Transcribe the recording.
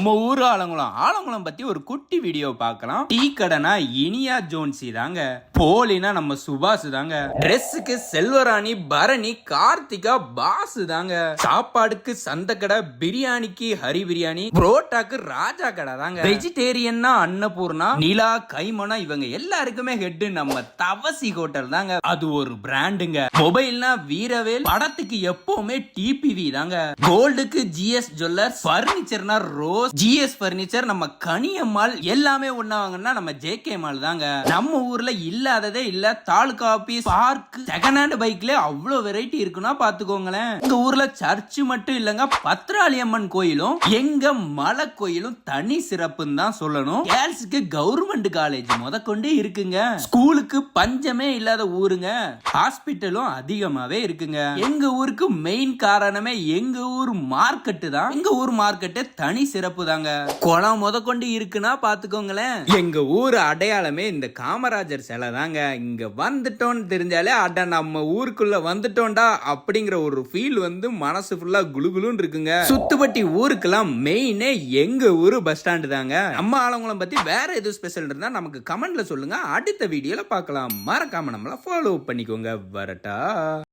நம்ம ஊர் ஆலங்குளம். ஆலங்குளம் பத்தி ஒரு குட்டி வீடியோ பார்க்கலாம். டீ கடைனா இனியா ஜோன்சி தாங்க. போலினா நம்ம சுபாஷ் தாங்க. ட்ரெஸ்ஸுக்கு செல்வராணி பரணி கார்த்திகா பாஸ் தாங்க. சாப்பாடுக்கு சந்த கடை பிரியாணிக்கு ஹரி பிரியாணி புரோட்டாக்கு ராஜா கடை தாங்க. வெஜிடேரியன்னா அன்னபூர்ணா நிலா கைமனா இவங்க எல்லாருக்குமே ஹெட் நம்ம தவசி ஹோட்டல் தாங்க. அது ஒரு பிராண்டுங்க மொபைல்னா வீரவேல் படத்துக்கு எப்பவுமே டிபிவி தாங்க. கோல்டுக்கு ஜிஎஸ் ஜுவல்லர்ஸ் பர்னிச்சர்னா ரோஸ் ஜிஎஸ் பர்னிச்சர் நம்ம கனியம்மாள் எல்லாமே ஒண்ணா நம்ம நம்ம ஜேகே மால் தாங்க. நம்ம ஊர்ல இல்லாததே இல்ல. Taluka office park second hand பைக்ல அவ்வளவு வெரைட்டி இருக்குன்னா பாத்துக்கோங்களேன். இந்த ஊர்ல சர்ச் மட்டும் இல்லங்க பத்ராளி அம்மன் கோயிலும் எங்க மலை கோயிலும் தனி சிறப்புன்னு தான் சொல்லணும். கேர்ள்ஸுக்கு கவர்மெண்ட் காலேஜ் முதற்கொண்டு இருக்குங்க. ஸ்கூலுக்கு பஞ்சமே இல்லாத ஊருங்க. ஹாஸ்பிட்டலும் அதிகமாவே இருக்குங்க. எங்க ஊருக்கு மெயின் காரணமே எங்க ஊர் மார்க்கெட்டு தான். எங்க ஊர் மார்க்கெட்டு தனி சிறப்பு தாங்க குளம் முதற்கொண்டு இருக்குன்னா பாத்துக்கோங்களேன். எங்க ஊர் அடையாளமே இந்த காமராஜர் சிலை தாங்க இங்க வந்துட்டோம்னு தெரிஞ்சாலே அட நம்ம ஊருக்குள்ள வந்துட்டோம்டா அப்படிங்கிற ஒரு ஃபீல் வந்து மனசு ஃபுல்லா குளுகுலுன்னு இருக்குங்க. சுத்துப்பட்டி ஊருக்கெல்லாம் மெயினே எங்க ஊரு பஸ் ஸ்டாண்டு தாங்க. நம்ம ஆலங்குளம் பத்தி வேற எதுவும் ஸ்பெஷல் இருந்தா நமக்கு கமெண்ட்ல சொல்லுங்க. அடுத்த வீடியோல பார்க்கலாம் மறக்காம நம்மள ஃபாலோ பண்ணிக்கோங்க. வரட்டா.